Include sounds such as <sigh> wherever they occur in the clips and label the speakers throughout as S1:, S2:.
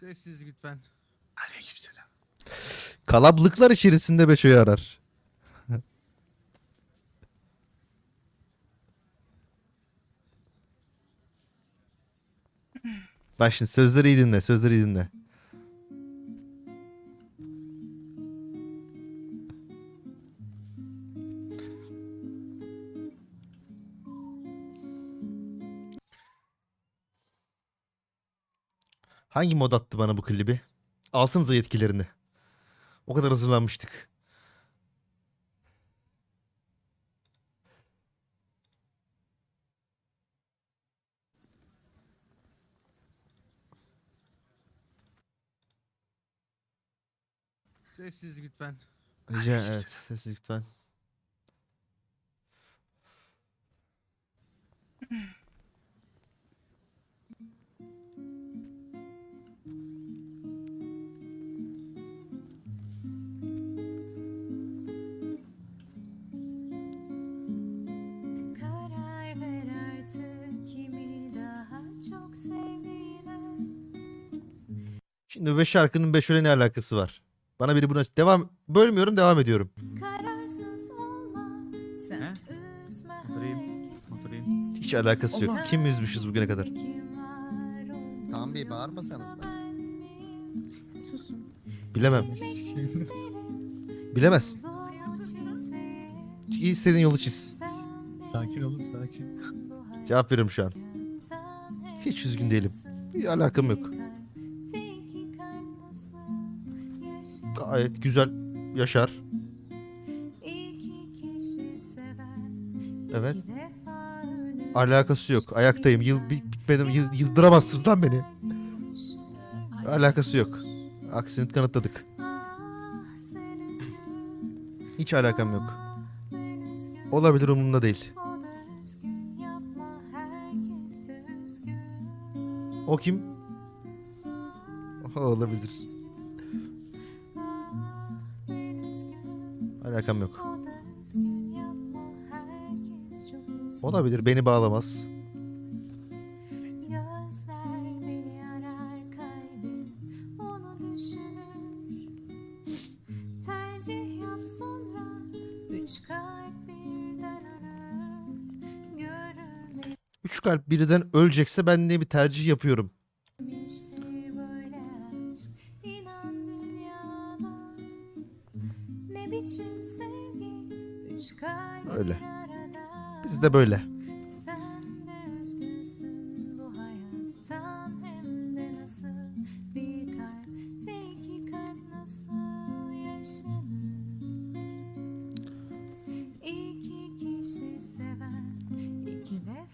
S1: Sessiz lütfen.
S2: Aleykümselam.
S3: Kalablıklar içerisinde Beço'yu arar. Bak şimdi sözleri iyi dinle, sözleri iyi dinle. Hangi mod attı bana bu klibi? Alsanıza yetkilerini. O kadar hazırlanmıştık.
S1: Sessiz lütfen.
S3: Rica evet. Sessiz lütfen. <laughs> Şimdi beş şarkının beşöyle ne alakası var? Bana biri buna devam bölmüyorum devam ediyorum. Hiç alakası yok. Kim üzmüşüz bugüne kadar?
S2: Kaan Bey bağırmasanız
S4: ben? Susun.
S3: Bilemem. Bilemez.
S4: çizeyi.
S3: İstediğin yolu çiz.
S5: Sakin olun sakin.
S3: Cevap veriyorum şu an. Hiç üzgün değilim. Bir alakam yok. Gayet güzel yaşar. Evet. Alakası yok. Ayaktayım. Yıl bi- bitmedim. Yıl, yıldıramazsınız lan beni. Alakası yok. Aksini kanıtladık. Hiç alakam yok. Olabilir umurumda değil.
S4: O
S3: kim? Olabilir. Alakam yok. Olabilir. Beni bağlamaz.
S4: Üç kalp birden
S3: ölecekse ben ne bir tercih yapıyorum.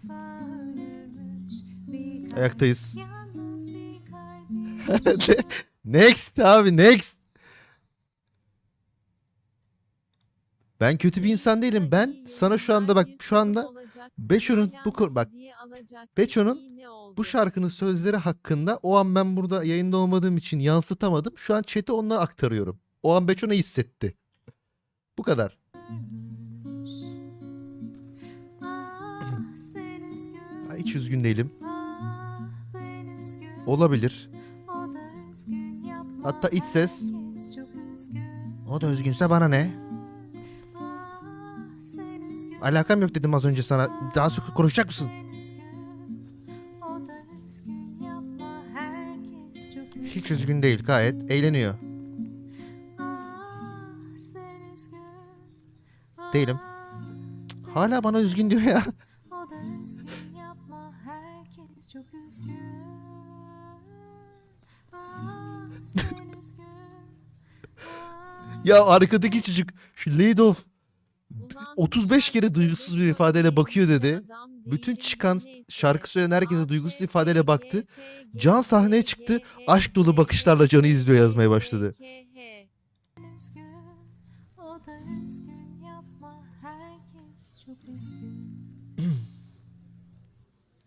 S4: Defa ölürmüş bir kalp.
S3: Ayaktayız. <laughs> next abi next. Ben kötü bir insan değilim. Ben sana şu anda bak şu anda Beço'nun bu bak Beço'nun bu şarkının sözleri hakkında o an ben burada yayında olmadığım için yansıtamadım. Şu an chat'e onları aktarıyorum. O an Beço ne hissetti? Bu kadar.
S4: Ah
S3: Hiç üzgün değilim. Olabilir. Hatta iç ses. O da üzgünse bana ne? Alakam yok dedim az önce sana. Daha sık konuşacak mısın? Hiç üzgün değil. Gayet eğleniyor. Değilim. Hala bana üzgün diyor ya. <laughs> Ya arkadaki çocuk şu Lady of 35 kere duygusuz bir ifadeyle bakıyor dedi. Bütün çıkan şarkı söyleyen herkese duygusuz ifadeyle baktı. Can sahneye çıktı. Aşk dolu bakışlarla Can'ı izliyor yazmaya başladı. <clears throat>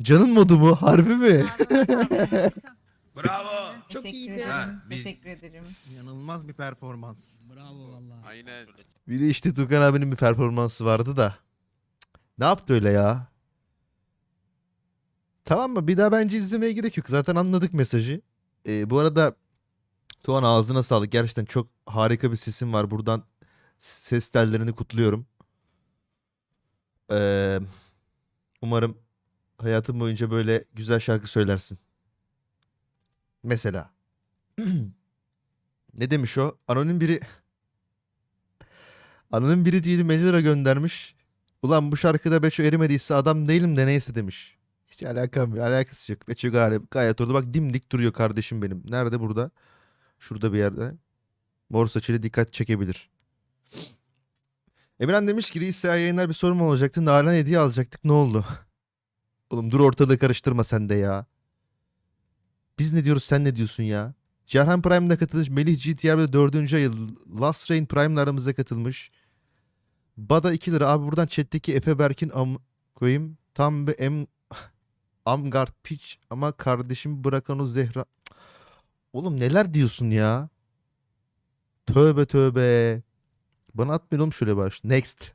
S3: Can'ın modu mu? Harbi mi?
S2: Bravo.
S1: Çok
S6: Teşekkür
S1: iyiydi.
S6: ederim.
S2: Ha, biz-
S6: Teşekkür ederim.
S1: İnanılmaz bir performans.
S5: Bravo valla.
S2: Aynen.
S3: Bir de işte Tukan abinin bir performansı vardı da. Cık, Ne yaptı öyle ya? Tamam mı? Bir daha bence izlemeye gerek yok. Zaten anladık mesajı.
S4: Ee, bu arada Tuğan ağzına sağlık. Gerçekten çok harika bir sesin var. Buradan ses tellerini kutluyorum. Ee, umarım hayatın boyunca böyle güzel şarkı söylersin. Mesela. <clears throat> Ne demiş o? Anonim biri <laughs> Anonim biri diyelim 50 lira göndermiş. Ulan bu şarkıda Beço erimediyse adam değilim de neyse demiş. Hiç alakam yok. Alakası yok. Beço gayet, gayet orada bak dimdik duruyor kardeşim benim. Nerede burada? Şurada bir yerde. Mor saçıyla dikkat çekebilir. Emirhan demiş ki Reis yayınlar bir sorun mu olacaktı? Nalan hediye alacaktık ne oldu? <laughs> Oğlum dur ortalığı karıştırma sen de ya. Biz ne diyoruz sen ne diyorsun ya? Cerhan Prime'da katılmış. Melih GTR'de 4. ayı Last Rain Prime'la aramıza katılmış. Bada 2 lira. Abi buradan chat'teki Efe Berk'in am koyayım. Tam bir em <laughs> Amgard piç ama kardeşim bırakan o Zehra. Oğlum neler diyorsun ya? Tövbe tövbe. Bana atmayın oğlum şöyle baş. Next.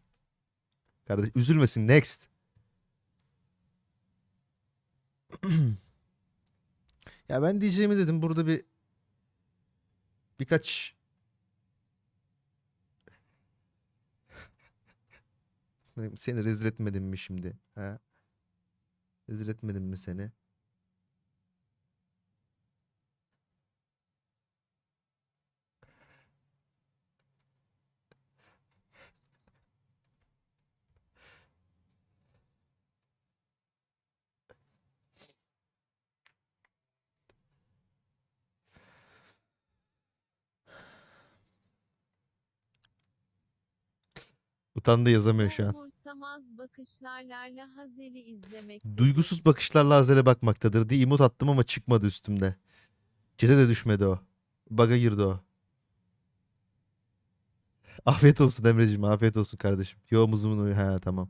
S4: Kardeş üzülmesin next. <clears throat> ya ben diyeceğimi dedim burada bir birkaç <laughs> seni rezil etmedim mi şimdi? Ha? Rezil etmedim mi seni? Utandı yazamıyor şu an.
S7: Umursamaz bakışlarla Hazeli izlemek.
S4: Duygusuz bakışlarla Azer'e bakmaktadır diye emot attım ama çıkmadı üstümde. Cete de düşmedi o. Baga girdi o. Afiyet olsun Emre'cim afiyet olsun kardeşim. Yo muzumun uyu. Ha tamam.